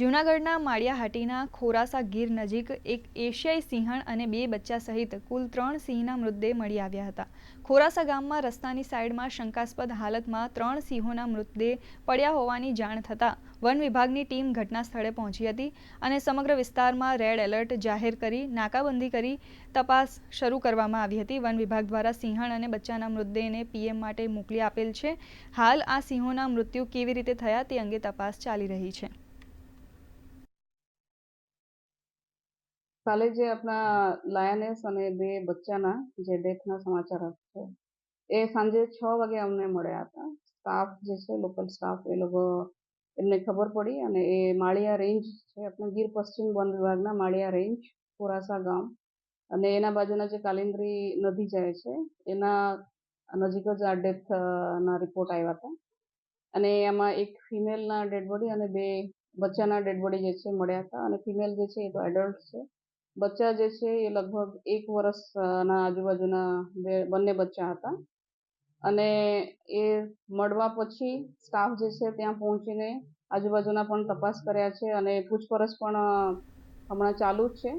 જૂનાગઢના માળિયાહાટીના ખોરાસા ગીર નજીક એક એશિયાઈ સિંહણ અને બે બચ્ચા સહિત કુલ ત્રણ સિંહના મૃતદેહ મળી આવ્યા હતા. ખોરાસા ગામમાં રસ્તાની સાઈડમાં શંકાસ્પદ હાલતમાં ત્રણ સિંહોના મૃતદેહ પડ્યા હોવાની જાણ થતાં વન વિભાગની ટીમ ઘટના સ્થળે પહોંચી હતી અને સમગ્ર વિસ્તારમાં રેડ એલર્ટ જાહેર કરી, નાકાબંધી કરી તપાસ શરૂ કરવામાં આવી હતી. વન વિભાગ દ્વારા સિંહણ અને બચ્ચાના મૃતદેહને પીએમ માટે મોકલી આપેલ છે. હાલ આ સિંહોના મૃત્યુ કેવી રીતે થયા તે અંગે તપાસ ચાલી રહી છે. કાલે જે આપણા લાયનેસ અને બે બચ્ચાના જે ડેથના સમાચાર છે એ સાંજે છ વાગે અમને મળ્યા હતા. સ્ટાફ જે છે, લોકલ સ્ટાફ, એ લોકો એમને ખબર પડી અને એ માળિયા રેન્જ છે આપણા ગીર પશ્ચિમ વન વિભાગના માળિયા રેન્જ, ખોરાસા ગામ. અને એના બાજુના જે કાલિન્દ્રી નદી જાય છે, એના નજીક જ આ ડેથના રિપોર્ટ આવ્યા હતા. અને એમાં એક ફિમેલના ડેડ બોડી અને બે બચ્ચાના ડેડ બોડી જે છે, મળ્યા હતા. અને ફિમેલ જે છે, એ તો એડલ્ટ છે. બચ્ચા જે છે એ લગભગ એક વર્ષના આજુબાજુના બે, બંને બચ્ચા હતા. અને એ મળવા પછી સ્ટાફ જે છે ત્યાં પહોંચીને આજુબાજુના પણ તપાસ કર્યા છે અને પૂછપરછ પણ હમણાં ચાલુ જ છે.